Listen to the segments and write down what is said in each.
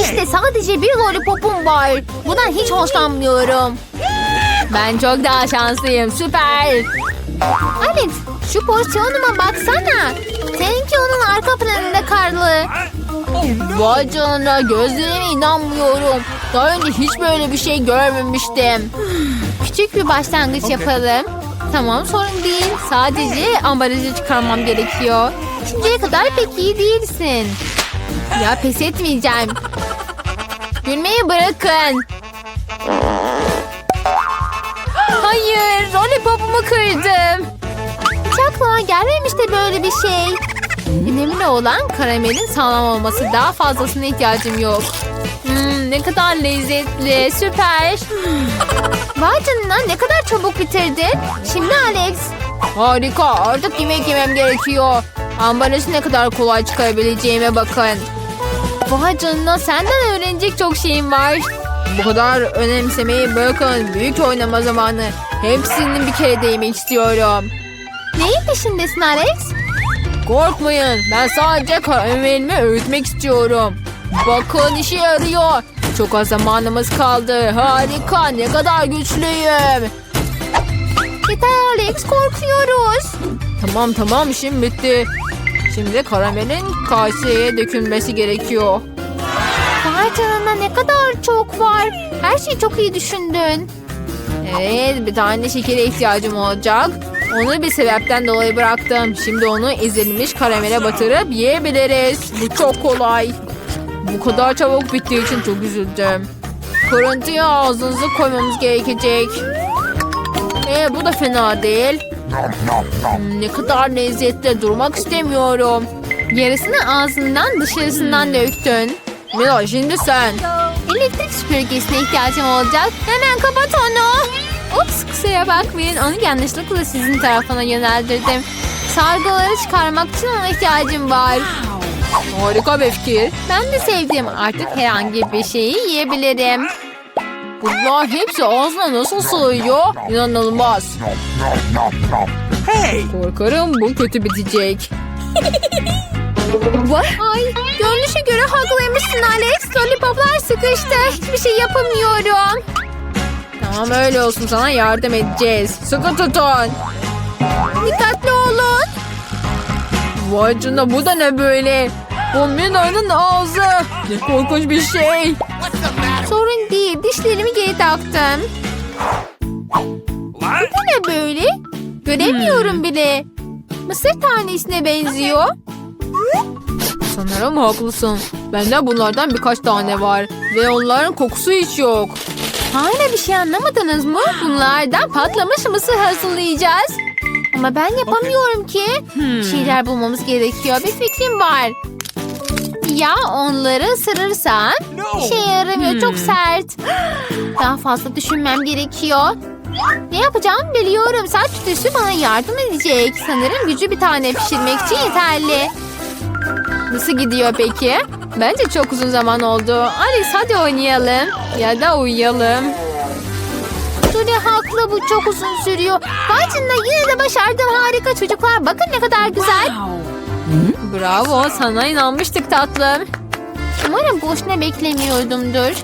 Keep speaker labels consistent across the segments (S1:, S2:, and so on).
S1: İşte sadece bir lollipopum var. Bundan hiç hoşlanmıyorum. Ben çok daha şanslıyım. Süper. Alex şu porsiyonuma baksana. Seninki onun arka planında karlı. Vay canına gözlerime inanmıyorum. Daha önce hiç böyle bir şey görmemiştim. Küçük bir başlangıç yapalım. Tamam sorun değil. Sadece ambalajı çıkarmam gerekiyor. Şimdiye kadar pek iyi değilsin. Ya pes etmeyeceğim. Gülmeyi bırakın. Hayır, lollipopumu kırdım. Hiç aklıma gelmemişti böyle bir şey. Önemli olan karamelin sağlam olması. Daha fazlasına ihtiyacım yok. Hmm, ne kadar lezzetli, süper. Vay canına ne kadar çabuk bitirdin. Şimdi Alex. Harika, artık yemek yemem gerekiyor. Ambalajı ne kadar kolay çıkarabileceğime bakın. Vay canına senden öğrenecek çok şeyim var. Bu kadar önemsemeyi bırakın. Büyük oynama zamanı. Hepsini bir kere de yemek istiyorum. Neyin peşindesin Alex? Korkmayın. Ben sadece karamelimi öğütmek istiyorum. Bakın işe yarıyor. Çok az zamanımız kaldı. Harika. Ne kadar güçlüyüm. Yeter Alex korkuyoruz. Tamam tamam işim bitti. Şimdi karamelin kaseye dökülmesi gerekiyor. Vay canına ne kadar çok var. Her şeyi çok iyi düşündün. Evet bir tane şekere ihtiyacım olacak. Onu bir sebepten dolayı bıraktım. Şimdi onu ezilmiş karamele batırıp yiyebiliriz. Bu çok kolay. Bu kadar çabuk bittiği için çok üzüldüm. Kırıntıya ağzınızı koymamız gerekecek. Ee, bu da fena değil. Ne kadar lezzetli durmak istemiyorum. Yarısını ağzından dışarısından döktün. Mila şimdi sen. Elektrik süpürgesine ihtiyacım olacak. Hemen kapat onu. Ups kusura bakmayın. Onu yanlışlıkla sizin tarafına yöneldirdim. Sargıları çıkarmak için ona ihtiyacım var. Harika bir fikir. Ben de sevdim. Artık herhangi bir şeyi yiyebilirim. Bunlar hepsi ağzına nasıl sığıyor? İnanılmaz.
S2: Hey!
S1: Korkarım bu kötü bitecek. Ay, görünüşe göre haklıymışsın Alex. Lollipoplar sıkıştı. Hiçbir şey yapamıyorum. Tamam öyle olsun sana yardım edeceğiz. Sıkı tutun. Dikkatli olun. Vay canına bu da ne böyle? Bu Mina'nın ağzı. Ne korkunç bir şey. Sorun değil. Dişlerimi geri taktım. Bu ne böyle? Göremiyorum bile. Mısır tanesine benziyor. Sanırım haklısın. Bende bunlardan birkaç tane var. Ve onların kokusu hiç yok. Hala bir şey anlamadınız mı? Bunlardan patlamış mısır hazırlayacağız. Ama ben yapamıyorum ki. Bir şeyler bulmamız gerekiyor. Bir fikrim var. Ya onları ısırırsan? İşe yaramıyor. Çok sert. Daha fazla düşünmem gerekiyor. Ne yapacağımı biliyorum. Saç tüsü bana yardım edecek. Sanırım gücü bir tane pişirmek için yeterli. Nasıl gidiyor peki? Bence çok uzun zaman oldu. Alice hadi oynayalım. Ya da uyuyalım. Julie haklı bu çok uzun sürüyor. Canına yine de başardım harika çocuklar. Bakın ne kadar güzel. Bravo sana inanmıştık tatlım. Umarım boşuna beklemiyordumdur.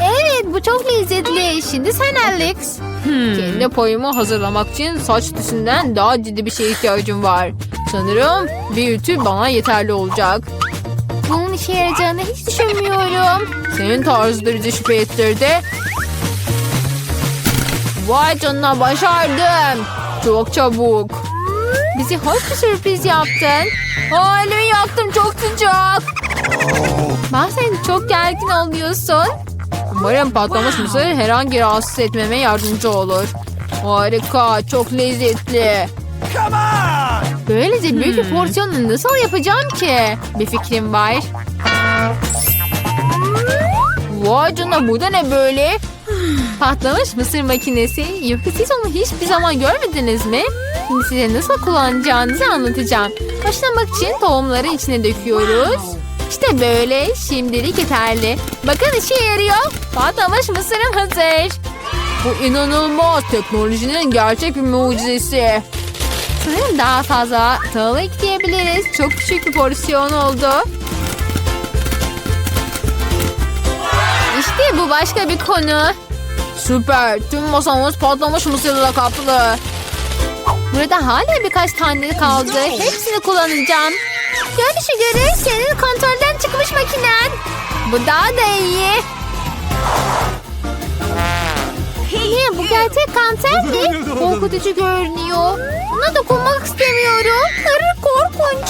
S1: Evet bu çok lezzetli. Şimdi sen Alex. Kendi payımı hazırlamak için saç tüsünden daha ciddi bir şeye ihtiyacım var. Sanırım bir ütü bana yeterli olacak. Bunun işe yarayacağını hiç düşünmüyorum. Senin tarzı şüphe ettirdi. Vay canına başardım. Çok çabuk. Bizi hoş bir sürpriz yaptın. Aa, elimi yaktım çok sıcak. Bazen çok gergin oluyorsun. Umarım patlamış mısır herhangi rahatsız etmeme yardımcı olur. Harika, çok lezzetli.
S2: Come on!
S1: Böylece büyük bir porsiyonu nasıl yapacağım ki? Bir fikrim var. Vay canına bu da ne böyle? Patlamış mısır makinesi. Yoksa siz onu hiçbir zaman görmediniz mi? Şimdi size nasıl kullanacağınızı anlatacağım. Başlamak için tohumları içine döküyoruz. İşte böyle. Şimdilik yeterli. Bakın işe yarıyor. Patlamış mısırım hazır. Bu inanılmaz. Teknolojinin gerçek bir mucizesi. Sanırım daha fazla tahıl ekleyebiliriz. Çok küçük bir porsiyon oldu. bu başka bir konu. Süper. Tüm masamız patlamış mısırla kaplı. Burada hala birkaç tane kaldı. Hepsini kullanacağım. Görünüşe göre senin kontrolden çıkmış makinen. Bu daha da iyi. Ne bu gerçek kanser mi? Korkutucu görünüyor. Buna dokunmak istemiyorum. Arı korkunç.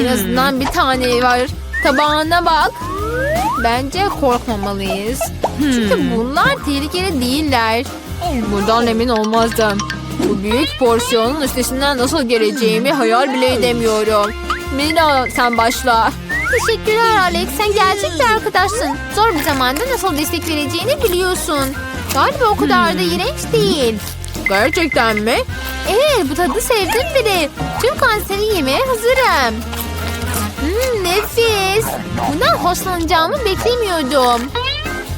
S1: En azından bir tane var. Tabağına bak. Bence korkmamalıyız. Çünkü bunlar tehlikeli değiller. Bundan emin olmazdım. Bu büyük porsiyonun üstesinden nasıl geleceğimi hayal bile edemiyorum. Mina sen başla. Teşekkürler Alex. Sen gerçek bir arkadaşsın. Zor bir zamanda nasıl destek vereceğini biliyorsun. Galiba o kadar da iğrenç değil. Gerçekten mi? Evet bu tadı sevdim bile. Tüm kanseri yemeye hazırım. Hmm, nefis. Bundan hoşlanacağımı beklemiyordum.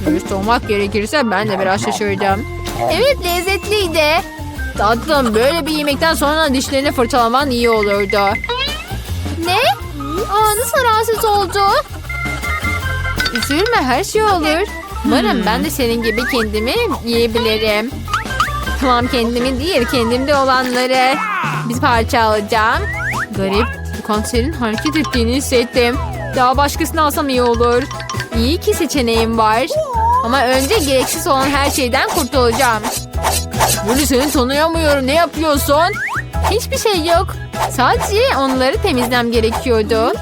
S1: Dürüst olmak gerekirse ben de biraz şaşırdım. Evet lezzetliydi. Tatlım böyle bir yemekten sonra dişlerini fırçalaman iyi olurdu. Ne? Aa, nasıl rahatsız oldu? Üzülme her şey olur. Umarım ben de senin gibi kendimi yiyebilirim. Tamam kendimi değil kendimde olanları bir parça alacağım. Garip bu kanserin hareket ettiğini hissettim. Daha başkasını alsam iyi olur. İyi ki seçeneğim var. Ama önce gereksiz olan her şeyden kurtulacağım. Böyle seni tanıyamıyorum. Ne yapıyorsun? Hiçbir şey yok. Sadece onları temizlem gerekiyordu.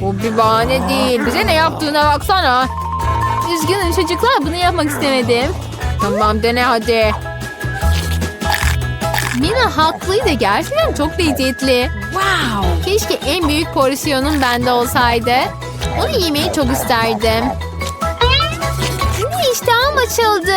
S1: Bu bir bahane değil. Bize ne yaptığına baksana. Üzgünüm çocuklar bunu yapmak istemedim. Tamam dene hadi. Mina haklıydı. Gerçekten çok lezzetli.
S2: Wow.
S1: Keşke en büyük porsiyonum bende olsaydı. Onu yemeyi çok isterdim. Şimdi iştahım açıldı.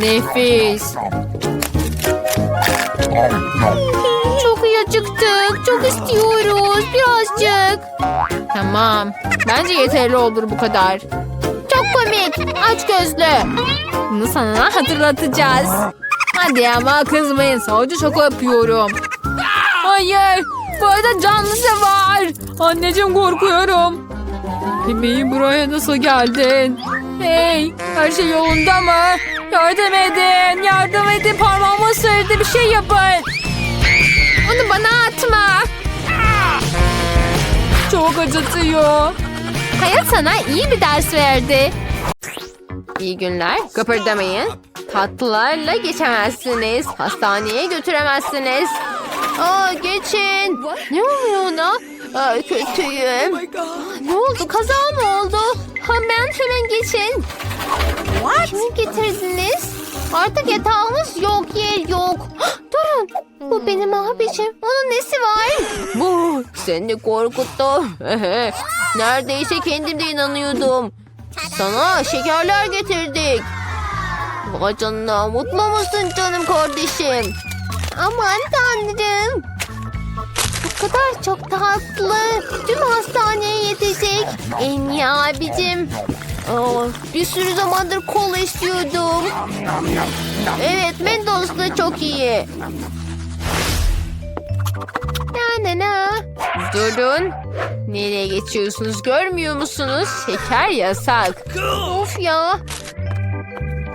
S1: Nefis. Çok iyi acıktık. Çok istiyoruz. Birazcık. Tamam. Bence yeterli olur bu kadar. Çok komik. Aç gözlü. Bunu sana hatırlatacağız. Hadi ama kızmayın. Sadece şaka yapıyorum. Hayır. Bu arada canlısı var. Anneciğim korkuyorum. Bebeğim buraya nasıl geldin? Hey her şey yolunda mı? Yardım edin. Yardım edin. Parmağımı ısırdı. Bir şey yapın. Onu bana atma. Çok acıtıyor. Hayat sana iyi bir ders verdi. İyi günler. Kıpırdamayın. Tatlılarla geçemezsiniz. Hastaneye götüremezsiniz. Aa, geçin. Ne oluyor ona? Aa, kötüyüm. Ne oldu? Kaza mı oldu? Hemen hemen geçin. Kimi getirdiniz? Artık yatağımız yok, yer yok. Durun. Bu benim abicim. Onun nesi var? Bu seni korkuttu. Neredeyse kendim de inanıyordum. Sana şekerler getirdik. Vay canına mutlu musun canım kardeşim? Aman tanrım. Kadar çok tatlı. Tüm hastaneye yetecek. En iyi abicim. Aa, bir sürü zamandır kola istiyordum. Evet Mentos da çok iyi. Na na na. Durun. Nereye geçiyorsunuz görmüyor musunuz? Şeker yasak. Of ya.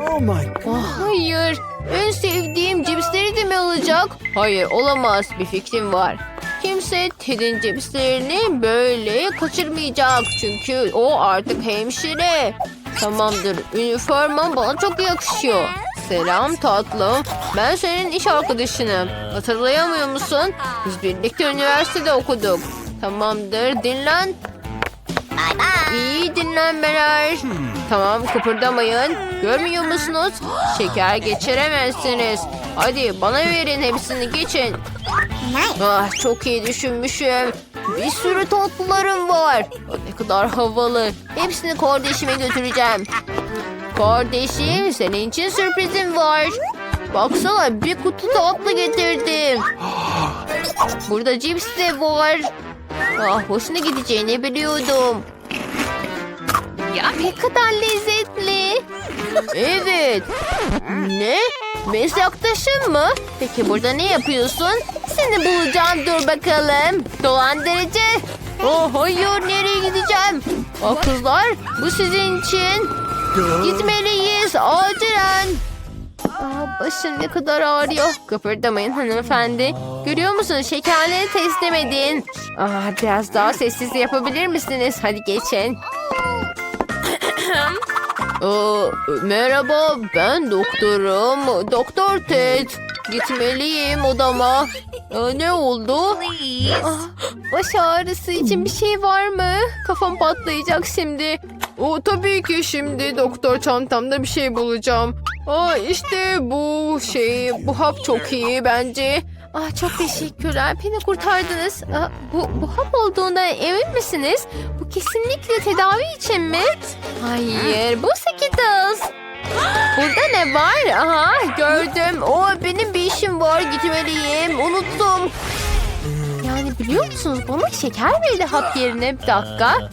S2: Oh my god.
S1: Ah, hayır. En sevdiğim cipsleri de mi alacak? Hayır olamaz. Bir fikrim var. Kimse Ted'in cipslerini böyle kaçırmayacak. Çünkü o artık hemşire. Tamamdır. Üniforman bana çok yakışıyor. Selam tatlım. Ben senin iş arkadaşınım. Hatırlayamıyor musun? Biz birlikte üniversitede okuduk. Tamamdır. Dinlen. İyi dinlenmeler. Tamam kıpırdamayın. Görmüyor musunuz? Şeker geçiremezsiniz. Hadi bana verin hepsini geçin. Ah çok iyi düşünmüşüm. Bir sürü tatlılarım var. Ne kadar havalı. Hepsini kardeşime götüreceğim. Kardeşim senin için sürprizim var. Baksana bir kutu tatlı getirdim. Burada cips de var. Ah hoşuna gideceğini biliyordum. Ne kadar lezzetli. Evet. Ne? Meslektaşın mı? Peki burada ne yapıyorsun? Seni bulacağım dur bakalım. Dolandırıcı. Oh hayır nereye gideceğim? Ah kızlar bu sizin için. Gitmeliyiz acilen. Aa, başım ne kadar ağrıyor. Kıpırdamayın hanımefendi. Görüyor musunuz şekerleri teslim edin. Aa, biraz daha sessiz yapabilir misiniz? Hadi geçin. Aa, merhaba ben doktorum. Doktor Ted. Gitmeliyim odama. Aa, ne oldu? Ah, baş ağrısı için bir şey var mı? Kafam patlayacak şimdi. O tabii ki şimdi doktor çantamda bir şey bulacağım. Aa işte bu şey bu hap çok iyi bence. Ah çok teşekkürler. Beni kurtardınız. Aa, bu, bu hap olduğundan emin misiniz? Bu kesinlikle tedavi için mi? Hayır bu Skittles. Burada ne var? Aha gördüm. O benim bir işim var gitmeliyim. Unuttum. Yani biliyor musunuz bana şeker verdi hap yerine bir dakika.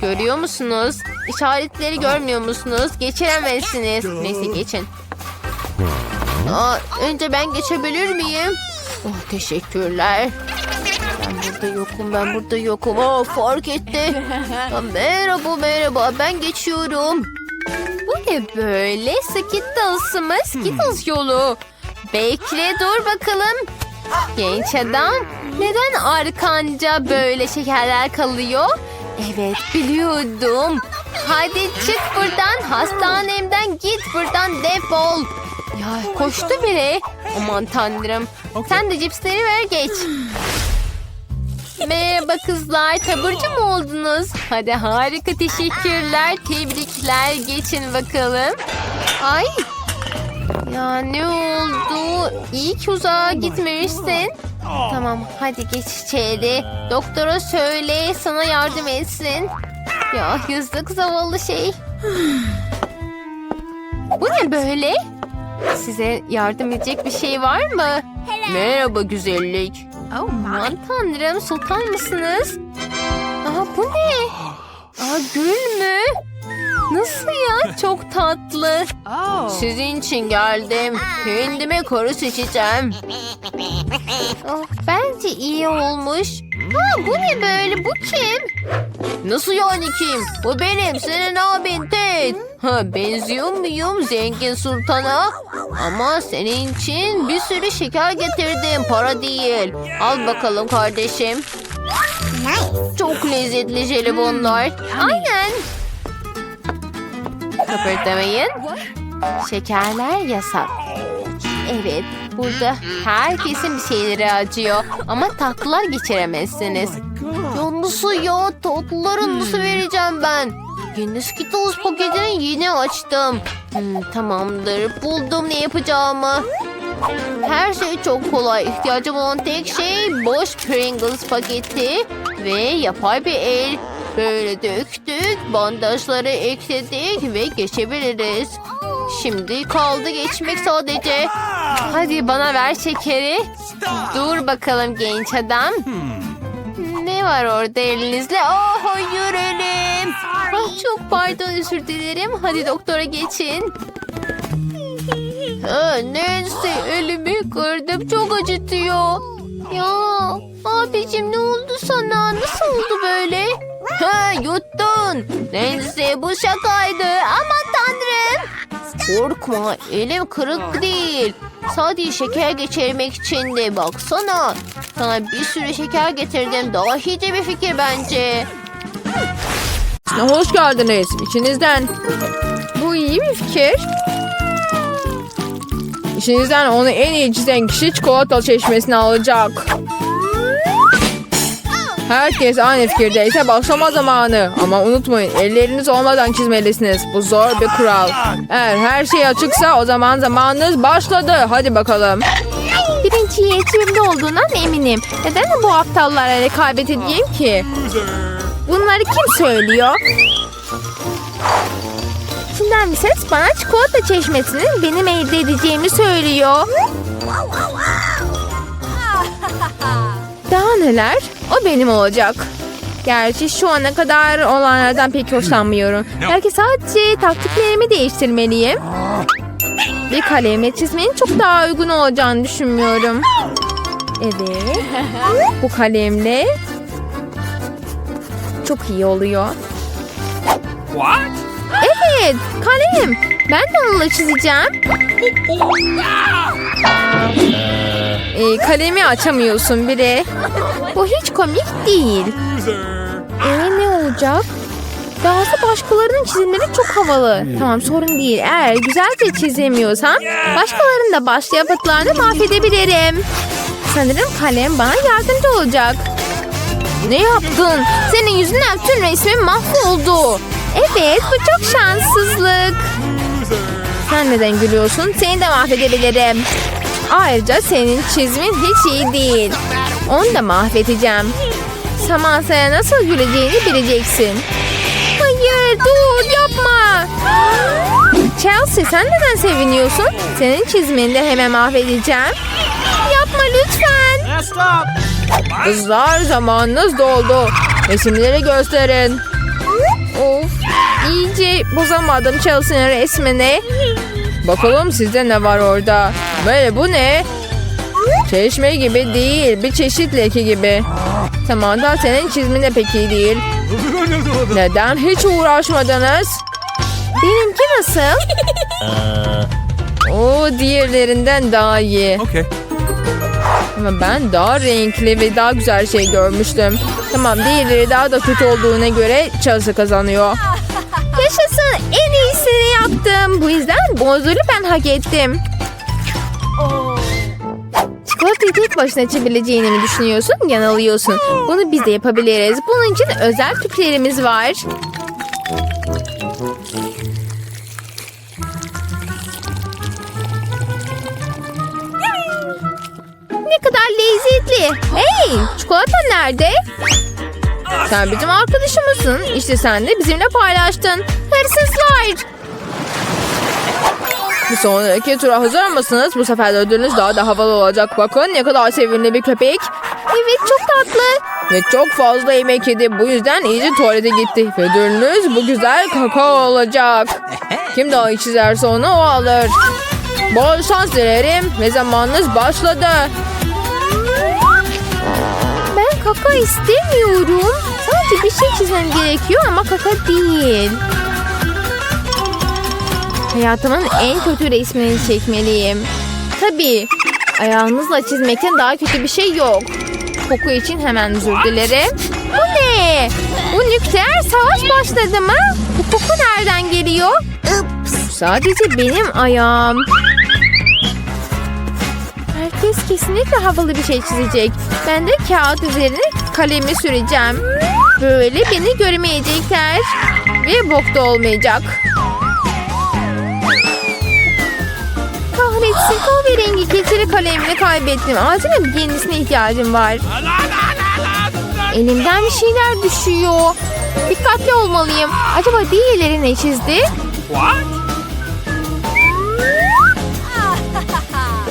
S1: Görüyor musunuz? İşaretleri görmüyor musunuz? Geçiremezsiniz. Neyse geçin. Aa, önce ben geçebilir miyim? Oh, teşekkürler. Ben burada yokum, ben burada yokum. Aa, fark etti. Aa, merhaba, merhaba. Ben geçiyorum. Bu ne böyle? Skittles mı? Skittles yolu. Bekle, dur bakalım. Genç adam, neden arkanca böyle şekerler kalıyor? Evet, biliyordum. Hadi çık buradan, hastanemden git buradan defol. Ya koştu bile. Aman tanrım. Sen de cipsleri ver geç. Merhaba kızlar. Taburcu mu oldunuz? Hadi harika teşekkürler. Tebrikler. Geçin bakalım. Ay. Ya ne oldu? İyi ki uzağa gitmemişsin. Tamam hadi geç içeri. Doktora söyle sana yardım etsin. Ya yazık zavallı şey. Bu ne böyle? Size yardım edecek bir şey var mı? Merhaba güzellik. Aman tanrım sultan mısınız? Aa bu ne? Aa gül mü? Nasıl ya? Çok tatlı.
S2: Oh.
S1: Sizin için geldim. Kendime karı seçeceğim. Oh, bence iyi olmuş. Ha, bu ne böyle? Bu kim? Nasıl yani kim? Bu benim. Senin abin Ted. Ha, benziyor muyum zengin sultana? Ama senin için bir sürü şeker getirdim. Para değil. Al bakalım kardeşim. Çok lezzetli jelibonlar. Aynen. Kıpırdamayın. Şekerler yasak. Evet, burada herkesin bir şeyleri acıyor. Ama tatlılar geçiremezsiniz. Ya nasıl ya? Tatlıları nasıl vereceğim ben? Yeni Skittles paketini yeni açtım. Hmm, tamamdır, buldum ne yapacağımı. Her şey çok kolay. İhtiyacım olan tek şey boş Pringles paketi ve yapay bir el. Böyle döktük, bandajları ekledik ve geçebiliriz. Şimdi kaldı geçmek sadece. Hadi bana ver şekeri. Dur bakalım genç adam. Ne var orada elinizle? Aa hayır elim. Ah, çok pardon özür dilerim. Hadi doktora geçin. Ha, Nancy elimi kırdım çok acıtıyor. Ya abicim ne oldu sana? Nasıl oldu böyle? Ha yuttun. Nancy bu şakaydı. Aman tanrım. Korkma elim kırık değil. Sadece şeker geçirmek için de baksana. Sana bir sürü şeker getirdim. Daha iyice bir fikir bence.
S3: Hoş geldiniz. İçinizden. Bu iyi bir fikir. İçinizden onu en iyi çizen kişi çikolata çeşmesini alacak. Herkes aynı fikirdeyse başlama zamanı. Ama unutmayın elleriniz olmadan çizmelisiniz. Bu zor bir kural. Eğer her şey açıksa o zaman zamanınız başladı. Hadi bakalım.
S1: Birinci yetirimde olduğundan eminim. Neden bu aptallara rekabet edeyim ki? Bunları kim söylüyor? İçinden bir ses bana çikolata çeşmesinin benim elde edeceğimi söylüyor. Daha neler? O benim olacak. Gerçi şu ana kadar olanlardan pek hoşlanmıyorum. Belki sadece taktiklerimi değiştirmeliyim. Bir kalemle çizmenin çok daha uygun olacağını düşünmüyorum. Evet. Bu kalemle çok iyi oluyor.
S2: What?
S1: Evet, kalem. Ben de onunla çizeceğim. Ee, kalemi açamıyorsun bile. Bu hiç komik değil. Ee, ne olacak? Dahası başkalarının çizimleri çok havalı. Tamam sorun değil. Eğer güzelce çizemiyorsam başkalarının da başlı yapıtlarını mahvedebilirim. Sanırım kalem bana yardımcı olacak. Ne yaptın? Senin yüzünden tüm resmim mahvoldu. Evet bu çok şanssızlık. Sen neden gülüyorsun? Seni de mahvedebilirim. Ayrıca senin çizmin hiç iyi değil. Onu da mahvedeceğim. Samansa'ya nasıl güleceğini bileceksin. Hayır dur yapma. Chelsea sen neden seviniyorsun? Senin çizmeni de hemen mahvedeceğim. Yapma lütfen.
S3: Kızlar zamanınız doldu. Resimleri gösterin. Of iyice bozamadım Chelsea'nin resmini. Bakalım sizde ne var orada. Böyle bu ne? Çeşme gibi değil. Bir çeşit leke gibi. Tamam da senin çizmin de pek iyi değil. Neden hiç uğraşmadınız?
S1: Benimki nasıl?
S3: O diğerlerinden daha iyi.
S2: Okay.
S3: Ama ben daha renkli ve daha güzel şey görmüştüm. Tamam diğerleri daha da kötü olduğuna göre Chelsea kazanıyor.
S1: Yaşasın en iyisini yaptım. Bu yüzden ödülü ben hak ettim. Çikolatayı tek başına içebileceğini mi düşünüyorsun? Yanılıyorsun. Bunu biz de yapabiliriz. Bunun için özel tüplerimiz var. Ne kadar lezzetli. Hey, çikolata nerede?
S3: Sen bizim arkadaşımızsın. İşte sen de bizimle paylaştın.
S1: Hırsızlar.
S3: Bir sonraki tura hazır mısınız? Bu sefer ödülünüz daha da havalı olacak. Bakın ne kadar sevimli bir köpek.
S1: Evet çok tatlı.
S3: Ve çok fazla yemek yedi. Bu yüzden iyice tuvalete gitti. Ve ödülünüz bu güzel kakao olacak. Kim daha çizerse onu o alır. Bol şans dilerim. Ve zamanınız başladı.
S1: Kaka istemiyorum. Sadece bir şey çizmem gerekiyor ama kaka değil. Hayatımın en kötü resmini çekmeliyim. Tabii. Ayağınızla çizmekten daha kötü bir şey yok. Koku için hemen özür dilerim. Bu ne? Bu nükleer savaş başladı mı? Bu koku nereden geliyor? Sadece benim ayağım. Herkes kesinlikle havalı bir şey çizecek. Ben de kağıt üzerine kalemi süreceğim. Böyle beni göremeyecekler. Ve bok da olmayacak. Kahretsin kahverengi keçeli kalemini kaybettim. Acilen yenisine ihtiyacım var. Elimden bir şeyler düşüyor. Dikkatli olmalıyım. Acaba diğerleri ne çizdi?
S2: What?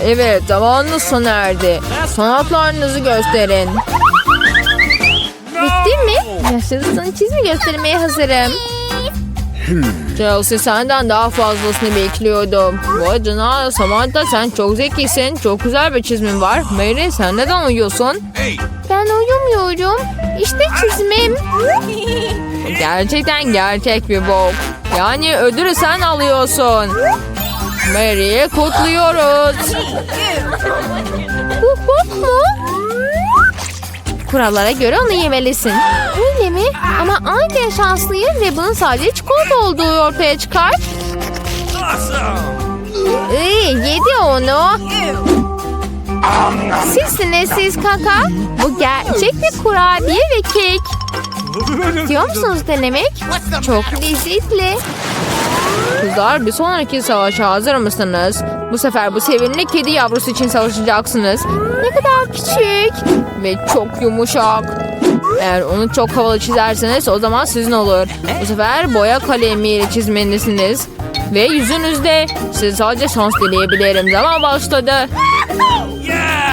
S3: Evet zamanınız sona erdi. Sanatlarınızı gösterin.
S1: Bitti mi? Yaşasın çizimi göstermeye hazırım.
S3: Chelsea senden daha fazlasını bekliyordum. Vay canına Samantha sen çok zekisin. Çok güzel bir çizmin var. Mary sen neden uyuyorsun?
S1: Ben uyumuyorum. İşte çizimim.
S3: Gerçekten gerçek bir bok. Yani ödülü sen alıyorsun. Mary'i kutluyoruz.
S1: Bok mu? Kurallara göre onu yemelisin. Öyle mi? Ama aniden şanslıyım ve bunun sadece çikolata olduğu ortaya çıkar. Iy, yedi onu. Sizsiniz siz kaka. Bu gerçek bir kurabiye ve kek. Diyor musunuz denemek? Çok lezzetli.
S3: Kızlar bir sonraki savaşa hazır mısınız? Bu sefer bu sevimli kedi yavrusu için savaşacaksınız.
S1: Ne kadar küçük.
S3: Ve çok yumuşak. Eğer onu çok havalı çizerseniz o zaman sizin olur. Bu sefer boya kalemiyle çizmelisiniz. Ve yüzünüzde size sadece şans dileyebilirim. Zaman başladı.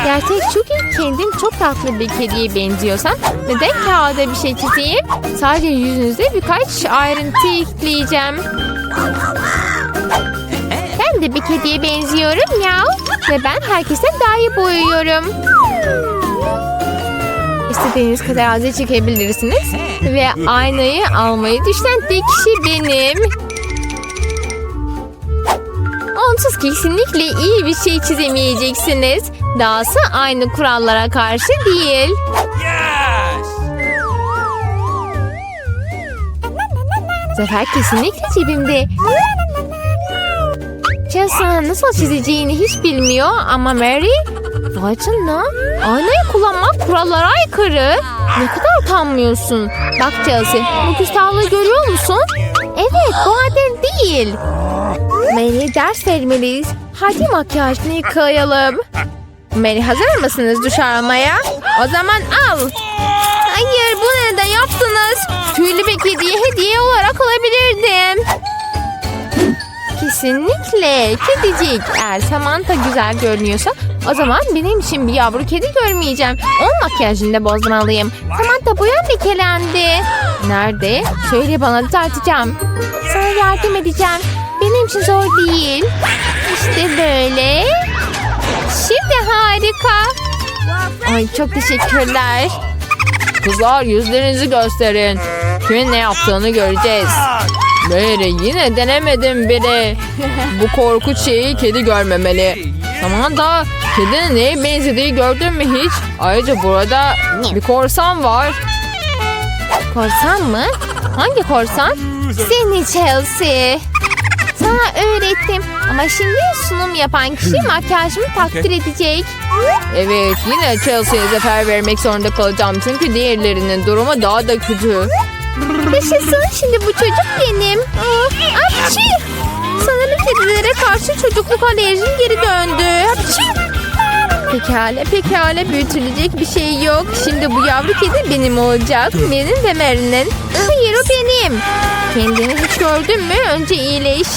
S1: Gerçek ki kendim çok tatlı bir kediye benziyorsam neden kağıda bir şey çizeyim? Sadece yüzünüzde birkaç ayrıntı ekleyeceğim. Ben de bir kediye benziyorum ya. Ve ben herkesten daha iyi boyuyorum. İstediğiniz kadar azı çekebilirsiniz. Ve aynayı almayı düşünen tek kişi benim. Onsuz kesinlikle iyi bir şey çizemeyeceksiniz. Dahası aynı kurallara karşı değil. Zafer kesinlikle cebimde. Chelsea nasıl çizeceğini hiç bilmiyor ama Mary... Vay canına. Aynayı kullanmak kurallara aykırı. Ne kadar utanmıyorsun. Bak Chelsea bu küstahlığı görüyor musun? Evet bu adem değil. Mary ders vermeliyiz. Hadi makyajını yıkayalım. Mary hazır mısınız duş almaya? O zaman al. Hayır bu neden yaptınız? Tüylü bir kediye hediye olarak alabilirdim. Kesinlikle kedicik. Eğer Samantha güzel görünüyorsa o zaman benim için bir yavru kedi görmeyeceğim. Onun makyajını da bozmalıyım. Samantha boyan lekelendi. Nerede? Söyle bana düzelteceğim. Sana yardım edeceğim. Benim için zor değil. İşte böyle. Şimdi harika. Ay çok teşekkürler.
S3: Kızlar yüzlerinizi gösterin. Kimin ne yaptığını göreceğiz. Böyle yine denemedim bile. Bu korkunç şeyi kedi görmemeli. Tamam da kedinin neye benzediği gördün mü hiç? Ayrıca burada bir korsan var.
S1: Korsan mı? Hangi korsan? Seni Chelsea. Sana öğrettim ama şimdi sunum yapan kişi makyajımı takdir edecek.
S3: Evet yine Chelsea'ye zafer vermek zorunda kalacağım. Çünkü diğerlerinin durumu daha da kötü.
S1: Yaşasın şimdi bu çocuk benim. Apçı! Sanırım kedilere karşı çocukluk alerjim geri döndü. Apçı! Pekala pekala büyütülecek bir şey yok. Şimdi bu yavru kedi benim olacak. Benim ve Mary'nin. Hayır o benim. Kendini hiç gördün mü? Önce iyileş.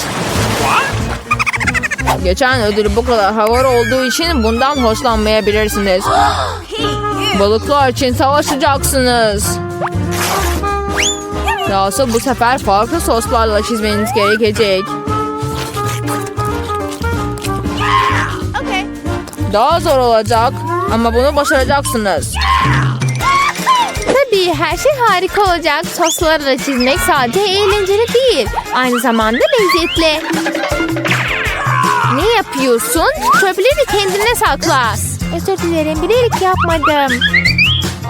S3: Geçen ödülü bu kadar havalı olduğu için bundan hoşlanmayabilirsiniz. Balıklar için savaşacaksınız. Dahası bu sefer farklı soslarla çizmeniz gerekecek. Daha zor olacak ama bunu başaracaksınız.
S1: Tabii her şey harika olacak. Soslarla çizmek sadece eğlenceli değil. Aynı zamanda lezzetli. Ne yapıyorsun? Çöpleri kendine sakla. Özür dilerim bilerek yapmadım.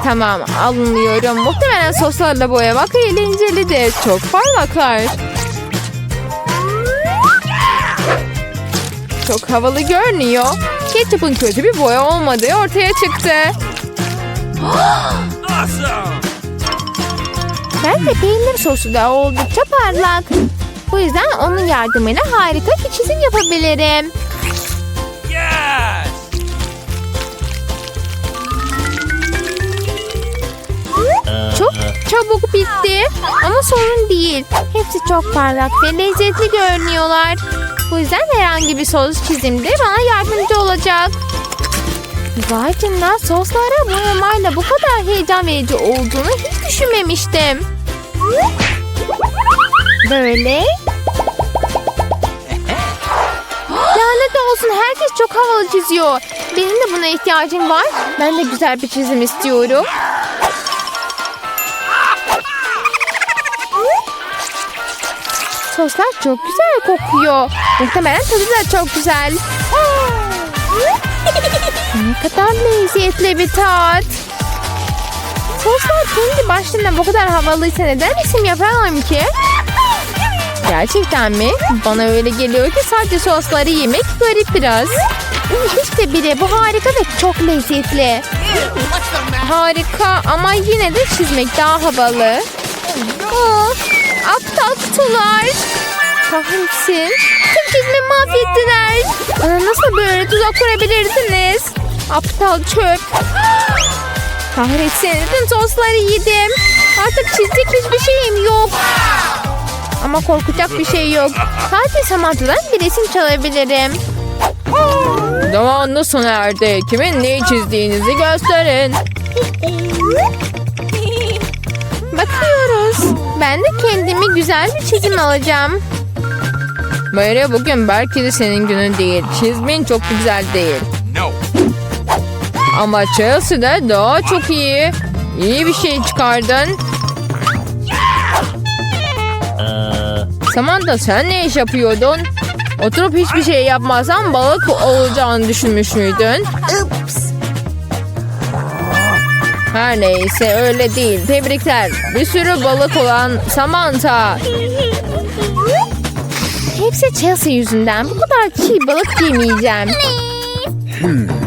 S3: Tamam alınıyorum. Muhtemelen soslarla boyamak eğlencelidir. Çok parlaklar. Çok havalı görünüyor. Ketçup'un kötü bir boya olmadığı ortaya çıktı.
S2: Awesome!
S1: Ben de peynir sosu da oldukça parlak. Bu yüzden onun yardımıyla harika bir çizim yapabilirim. Çabuk bitti ama sorun değil. Hepsi çok parlak ve lezzetli görünüyorlar. Bu yüzden herhangi bir sos çizimde bana yardımcı olacak. Vay canına soslara boyamayla bu kadar heyecan verici olduğunu hiç düşünmemiştim. Böyle. Lanet olsun herkes çok havalı çiziyor. Benim de buna ihtiyacım var. Ben de güzel bir çizim istiyorum. Soslar çok güzel kokuyor. Muhtemelen tadı da çok güzel. ne kadar lezzetli bir tat. Soslar kendi başlarına bu kadar havalıysa neden isim yapamam ki? Gerçekten mi? Bana öyle geliyor ki sadece sosları yemek garip biraz. İşte biri bu harika ve çok lezzetli. Harika ama yine de çizmek daha havalı. Aptal kutular. Kahretsin. Tüm çizimi mahvettiler. Bana nasıl böyle tuzak kurabilirdiniz? Aptal çöp. Kahretsin. Tüm sosları yedim. Artık çizecek hiçbir şeyim yok. Ama korkacak bir şey yok. Sadece Samantha'dan bir resim çalabilirim.
S3: Zamanınız sona erdi. Kimin neyi çizdiğinizi gösterin.
S1: Bakıyoruz. Ben de kendimi güzel bir çizim alacağım.
S3: Mary bugün belki de senin günün değil. Çizmin çok güzel değil.
S2: No.
S3: Ama Chelsea'de daha çok iyi. İyi bir şey çıkardın. Samantha sen ne iş yapıyordun? Oturup hiçbir şey yapmazsan balık olacağını düşünmüş müydün? Her neyse öyle değil. Tebrikler. Bir sürü balık olan Samantha.
S1: Hepsi Chelsea yüzünden. Bu kadar çiğ balık yemeyeceğim.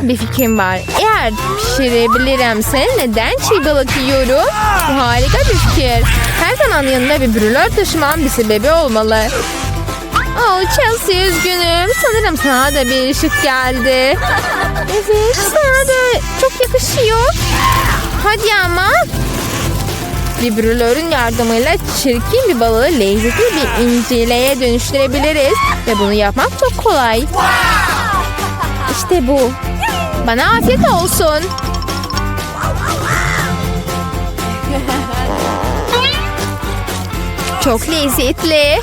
S1: Bir fikrim var. Eğer pişirebilirimse neden çiğ balık yiyorum? Bu harika bir fikir. Her zaman yanında bir brülör taşımam bir sebebi olmalı. Oh Chelsea üzgünüm. Sanırım sana da bir ışık geldi. Evet sana da çok yakışıyor. Hadi ama.
S3: Bir brülörün yardımıyla çirkin bir balığı lezzetli bir incileye dönüştürebiliriz. Ve bunu yapmak çok kolay.
S1: İşte bu. Bana afiyet olsun. Çok lezzetli.